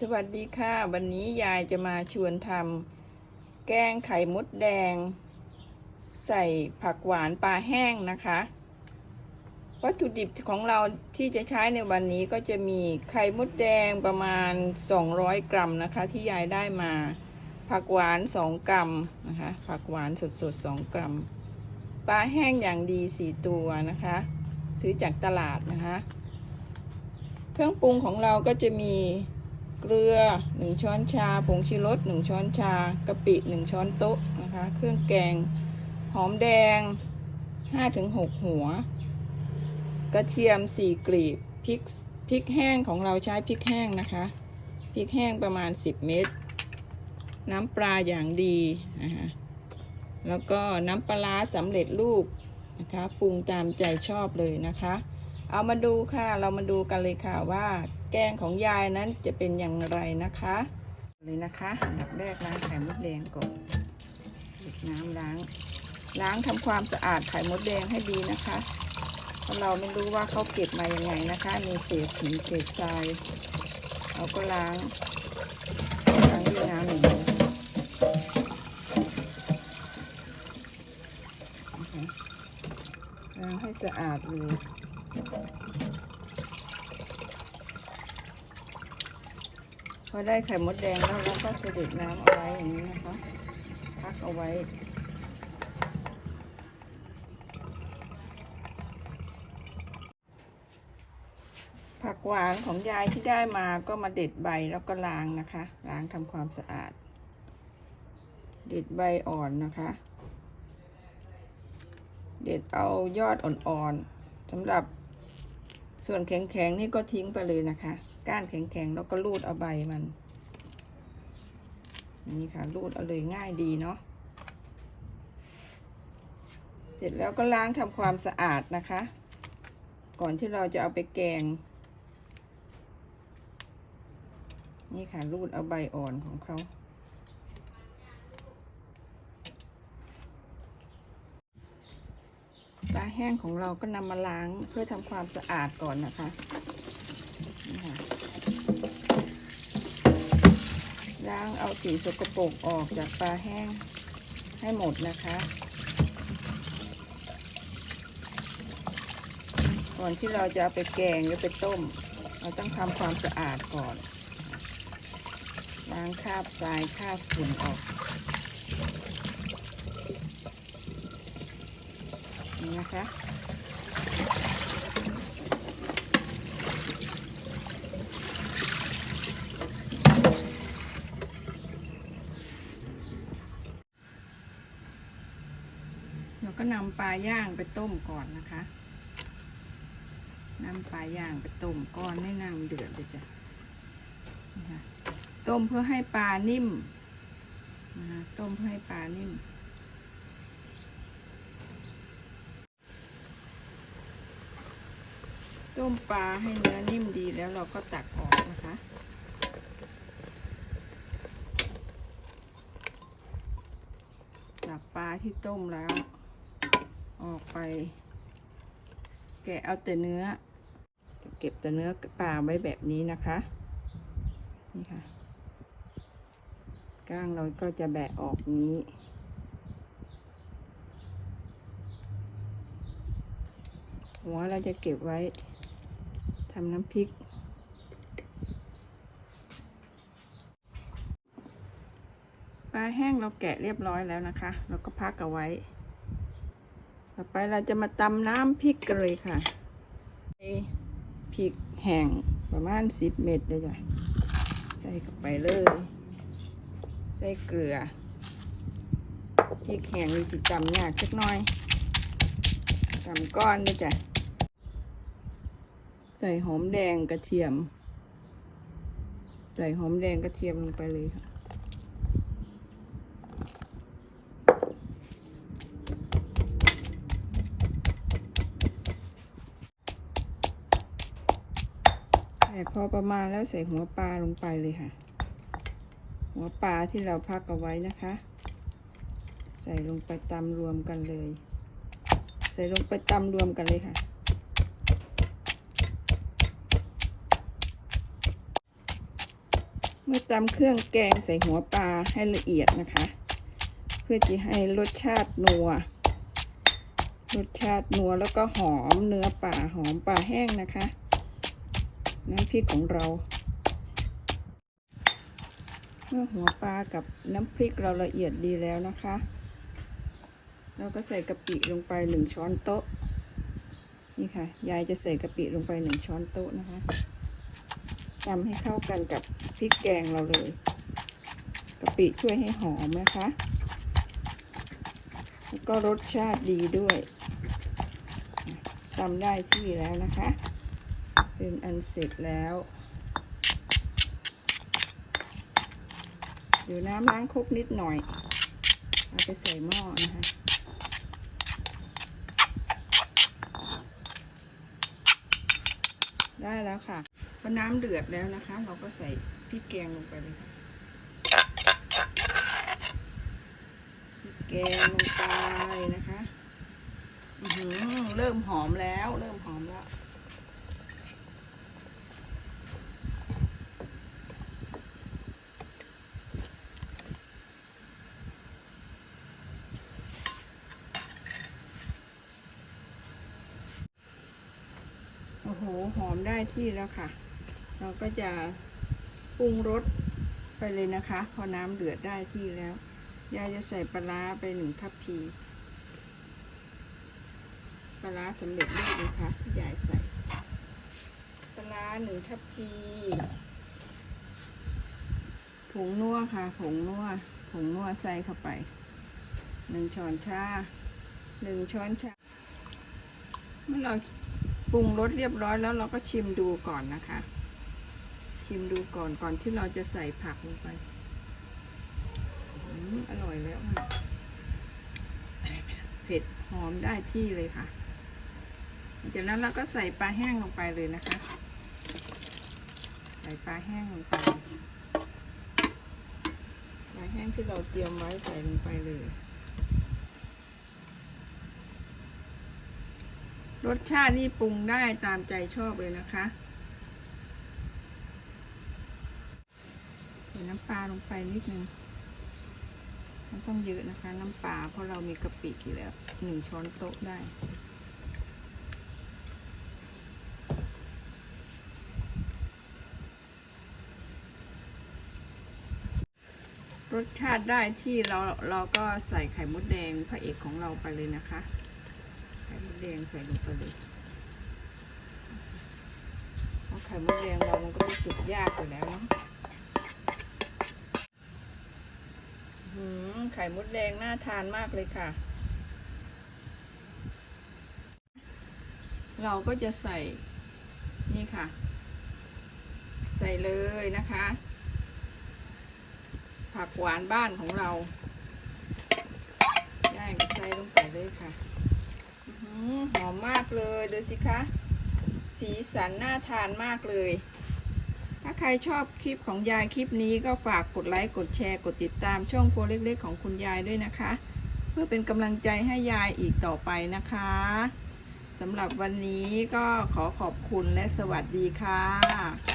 สวัสดีค่ะ วันนี้ยายจะมาชวนทำแกงไข่มดแดง ใส่ผักหวานปลาแห้งนะคะ วัตถุดิบของเราที่จะใช้ในวันนี้ก็จะมีไข่มดแดงประมาณ 200 กรัมนะคะ ที่ยายได้มา ผักหวาน 2 กรัมนะคะ ผักหวานสดๆ 2 กรัม ปลาแห้งอย่างดี 4 ตัวนะคะ ซื้อจากตลาดนะคะ เครื่องปรุงของเราก็จะมี เกลือ 1 ช้อนชา ผงชูรส1 ช้อนชากะปิ 1 ช้อนโต๊ะนะคะ เครื่องแกง หอมแดง 5-6 หัว กระเทียม 4 กลีบพริกพริกแห้งของเราใช้พริกแห้งนะคะ พริกแห้งประมาณ 10 เม็ดน้ำปลาอย่างดีนะคะแล้วก็น้ำปลาร้าสำเร็จรูปนะคะปรุงตามใจชอบเลยนะคะ เอามาดูค่ะ เรามาดูกันเลยค่ะว่า แกงของยายนั้นจะเป็นอย่างไรนะคะ เลยนะคะอันดับแรกล้างไข่มดแดงก่อนเด็กน้ำล้าง ล้างทำความสะอาดไข่มดแดงให้ดีนะคะเพราะเราไม่รู้ว่าเขาเก็บมายังไงนะคะ มีเศษหินเศษทรายเราก็ล้างล้างด้วยน้ำอย่งล้างให้สะอาดเลย พอได้ไข่มดแดงแล้วเราก็เสด็จน้ำเอาไว้อย่างนี้นะคะ พักเอาไว้ ผักหวานของยายที่ได้มาก็มาเด็ดใบแล้วก็ล้างนะคะ ล้างทำความสะอาด เด็ดใบอ่อนนะคะ เด็ดเอายอดอ่อนๆสำหรับ ส่วนแข็งๆนี่ก็ทิ้งไปเลยนะคะ ก้านแข็งๆแล้วก็รูดเอาใบมันนี่ค่ะรูดเอาเลยง่ายดีเนาะเสร็จแล้วก็ล้างทำความสะอาดนะคะ ก่อนที่เราจะเอาไปแกง นี่ค่ะรูดเอาใบอ่อนของเขา ปลา แห้งของเราก็นำมาล้างเพื่อทำความสะอาดก่อนนะคะล้างเอาสีสกปรกออกจากปลาแห้งให้หมดนะคะ ก่อนที่เราจะเอาไปแกงหรือไปต้ม เราต้องทำความสะอาดก่อน ล้างคราบทรายคราบฝุ่นออก นะคะ เราก็นำปลาย่างไปต้มก่อนนะคะนำปลาย่างไปต้มก้อนให้น้ำเดือดเลยจ้ะต้มเพื่อให้ปลานิ่มนะต้มเพื่อให้ปลานิ่ม ต้มปลาให้เนื้อนิ่มดีแล้วเราก็ตักออกนะคะ ตักปลาที่ต้มแล้ว ออกไป แกะเอาแต่เนื้อ เก็บแต่เนื้อปลาไว้แบบนี้นะคะ นี่ค่ะ ก้างเราก็จะแบะออกนี้ หัวเราจะเก็บไว้ทำน้ำพริก ปลาแห้งเราแกะเรียบร้อยแล้วนะคะ เราก็พักเอาไว้ ต่อไปเราจะมาตำน้ำพริกกันเลยค่ะพริกแห้งประมาณสิบเม็ดเลยจ้ะใส่เข้าไปเลย ใส่เกลือพริกแห้งนี่สิตำยากสักน่อยตำก้อนนี่จ้ะ ใส่หอมแดงกระเทียม ใส่หอมแดงกระเทียมลงไปเลยค่ะแต่พอประมาณแล้วใส่หัวปลาลงไปเลยค่ะ หัวปลาที่เราพักเอาไว้นะคะ ใส่ลงไปตำรวมกันเลย ใส่ลงไปตำรวมกันเลยค่ะ เมื่อตำเครื่องแกงใส่หัวปลาให้ละเอียดนะคะ เพื่อจะให้รสชาตินัว รสชาตินัวแล้วก็หอมเนื้อปลาหอมปลาแห้งนะคะ น้ำพริกของเรา เมื่อหัวปลากับน้ำพริกเราละเอียดดีแล้วนะคะ เราก็ใส่กะปิลงไปหนึ่งช้อนโต๊ะ นี่ค่ะ ยายจะใส่กะปิลงไปหนึ่งช้อนโต๊ะนะคะ ตำให้เข้ากันกับพริกแกงเราเลยกะปิช่วยให้หอมนะคะ แล้วก็รสชาติดีด้วยตำได้ที่แล้วนะคะ เป็นอันเสร็จแล้วเดี๋ยวน้ำล้างครกนิดหน่อยเอาไปใส่หม้อนะคะได้แล้วค่ะ พอน้ำเดือดแล้วนะคะ เราก็ใส่พริกแกงลงไปเลยค่ะพริกแกงลงไปนะคะอือหือเริ่มหอมแล้ว เริ่มหอมแล้วโอ้โห หอมได้ที่แล้วค่ะ เราก็จะปรุงรสไปเลยนะคะ พอน้ำเดือดได้ที่แล้วยายจะใส่ปลาร้าไปหนึ่งทัพพีปลาร้าสำเร็จรูปนะคะที่ยายใส่ปลาร้าหนึ่งทัพพีผงนัวค่ะผงนัวผงนัวใส่เข้าไปหนึ่งช้อนชาหนึ่งช้อนชาเมื่อเราปรุงรสเรียบร้อยแล้วเราก็ชิมดูก่อนนะคะ ชิมดูก่อนก่อนที่เราจะใส่ผักลงไปอร่อยแล้วค่ะ เผ็ดหอมได้ที่เลยค่ะ จากนั้นเราก็ใส่ปลาแห้งลงไปเลยนะคะ ใส่ปลาแห้งลงไป ปลาแห้งที่เราเตรียมไว้ใส่ลงไปเลยรสชาตินี่ปรุงได้ตามใจชอบเลยนะคะใส่ น้ำปลาลงไปนิดนึง มันต้องเยอะนะคะ น้ำปลาเพราะเรามีกะปิอยู่แล้วหนึ่งช้อนโต๊ะได้รสชาติได้ที่เราเราก็ใส่ไข่มดแดงพระเอกของเราไปเลยนะคะ ไข่มดแดงใส่ลงไปเลยเพราะไข่มดแดงเรามันก็ไม่สุกยากอยู่แล้วเนาะหืม ไข่มดแดงน่าทานมากเลยค่ะ เราก็จะใส่นี่ค่ะ ใส่เลยนะคะ ผักหวานบ้านของเราย่างใส่ลงไปเลยค่ะหอมมากเลยดูสิคะ สีสันน่าทานมากเลย ถ้าใครชอบคลิปของยายคลิปนี้ก็ฝากกดไลค์ กดแชร์ กดติดตามช่องโพเล็กๆของคุณยายด้วยนะคะ เพื่อเป็นกำลังใจให้ยายอีกต่อไปนะคะสำหรับวันนี้ก็ขอขอบคุณและสวัสดีค่ะ